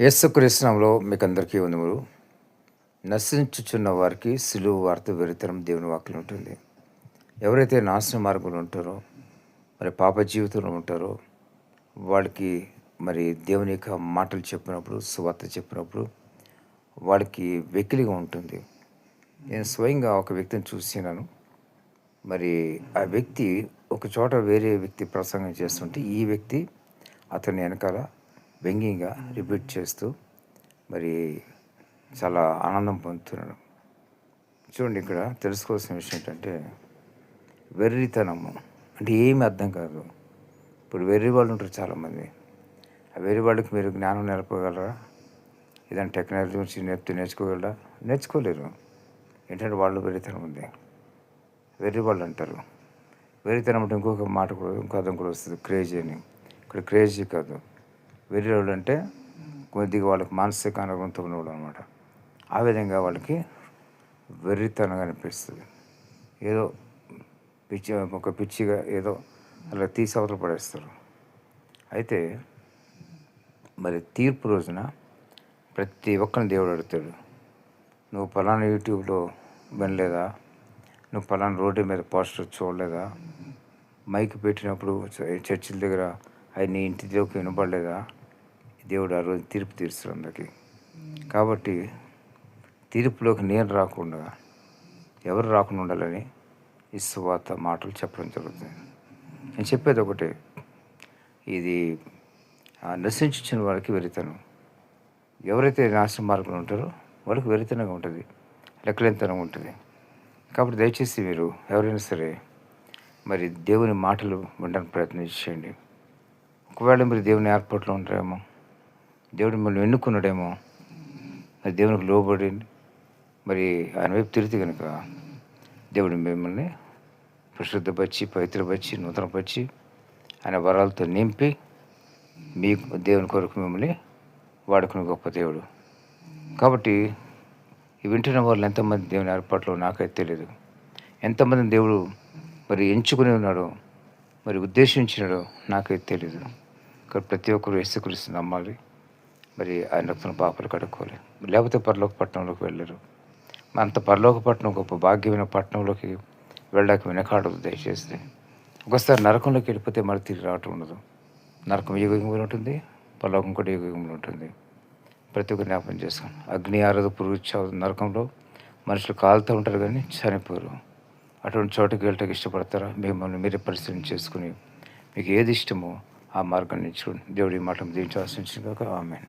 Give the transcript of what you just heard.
యేసుకృష్ణంలో మీకు అందరికీ వందములు. నశించుచున్న వారికి సులువు వార్త విరితనం దేవుని వాక్యం ఉంటుంది. ఎవరైతే నాశన మార్గంలో ఉంటారో మరి పాప జీవితంలో ఉంటారో వాళ్ళకి మరి దేవుని యొక్క మాటలు చెప్పినప్పుడు సువార్త చెప్పినప్పుడు వాళ్ళకి వెకిలిగా ఉంటుంది. నేను స్వయంగా ఒక వ్యక్తిని చూసినాను. మరి ఆ వ్యక్తి ఒక చోట వేరే వ్యక్తి ప్రసంగం చేస్తుంటే ఈ వ్యక్తి అతని వెనకాల వ్యంగ్యంగా రిపీట్ చేస్తూ మరి చాలా ఆనందం పొందుతున్నాడు చూడండి ఇక్కడ తెలుసుకోవాల్సిన విషయం ఏంటంటే వెర్రితనము అంటే ఏమి అర్థం కాదు. ఇప్పుడు వెర్రి వాళ్ళు ఉంటారు చాలామంది. ఆ వెర్రి వాళ్ళకి మీరు జ్ఞానం నేర్పగలరా? ఏదైనా టెక్నాలజీ గురించి నేర్పితే నేర్చుకోగలరా? నేర్చుకోలేరు. ఏంటంటే వాళ్ళు వెర్రితనం ఉంది. వెర్రి వాళ్ళు అంటారు. వెర్రితనం అంటే ఇంకొక మాట కూడా ఇంకో అర్థం కూడా వస్తుంది. క్రేజీ అని. ఇక్కడ క్రేజీ కాదు. వెర్రివాళ్ళు అంటే కొద్దిగా వాళ్ళకి మానసిక అనుభవంతో ఉన్నవాడు అనమాట ఆ విధంగా వాళ్ళకి వెర్రితనంగా అనిపిస్తుంది. ఏదో పిచ్చి ఒక పిచ్చిగా ఏదో అలా తీసి అవతల పడేస్తారు. అయితే మరి తీర్పు రోజున ప్రతి ఒక్కరిని దేవుడు అడుగుతాడు నువ్వు పలానా యూట్యూబ్లో వినలేదా? నువ్వు ఫలానా రోడ్డు మీద పోస్టర్ చూడలేదా? మైక్ పెట్టినప్పుడు చర్చిల దగ్గర అవి నీ ఇంటిలోకి వినపడలేదా? దేవుడు ఆ రోజు తీర్పు తీరుస్తాడు అందరికీ. కాబట్టి తీర్పులోకి నేను రాకుండా ఎవరు రాకుండా ఉండాలని ఈ మాటలు చెప్పడం జరుగుతుంది. నేను చెప్పేది ఒకటే ఇది నశించిన వారికి వెరితనం. ఎవరైతే నాశన మార్గంలో ఉంటారో వాళ్ళకి వెరితనంగా ఉంటుంది లెక్కలేనితనంగా ఉంటుంది. కాబట్టి దయచేసి మీరు ఎవరైనా సరే మరి దేవుని మాటలు వినడానికి చేయండి ఒకవేళ మీరు దేవుని ఏర్పాట్లో ఉంటారేమో దేవుడు మిమ్మల్ని ఎన్నుకున్నాడేమో. మరి దేవునికి లోబడి మరి ఆయన వైపు తిరిగితే కనుక దేవుడు మిమ్మల్ని పరిశుద్ధపరిచి పవిత్రపరిచి నూతనపరిచి ఆయన వరాలతో నింపి మీ దేవుని కొరకు మిమ్మల్ని వాడుకునే గొప్ప దేవుడు. కాబట్టి వింటున్న వాళ్ళు ఎంతమంది దేవుని ఏర్పాట్లో నాకైతే తెలియదు ఎంతమంది దేవుడు మరి ఎంచుకుని ఉన్నాడో మరి ఉద్దేశించినాడో నాకైతే తెలియదు ఇక్కడ ప్రతి ఒక్కరు యేసుక్రీస్తు నమ్మాలి. మరి ఆయన రక్తం పాపలు కడుక్కోవాలి లేకపోతే పరలోక పట్టణంలోకి వెళ్ళరు. అంత పరలోక పట్టణం గొప్ప భాగ్యమైన పట్టణంలోకి వెళ్ళడానికి వెనకాడదు దయచేసి. ఒకసారి నరకంలోకి వెళ్ళిపోతే మరి తిరిగి రావటం ఉండదు. నరకం యుగంలో ఉంటుంది? పరలోకం కూడా యుగంలో ఉంటుంది? ప్రతి ఒక్క జ్ఞాపం చేస్తాం అగ్ని ఆరదు పురుగు నరకంలో మనుషులు కాలుతూ ఉంటారు కానీ చనిపోరు. అటువంటి చోటుకి వెళ్ళటానికి ఇష్టపడతారా? మిమ్మల్ని మీరే పరిశీలన చేసుకుని మీకు ఏది ఇష్టమో ఆ మార్గాన్ని చూడండి. దేవుడి మాట దీవించాల్సి ఆశించిన ఆమె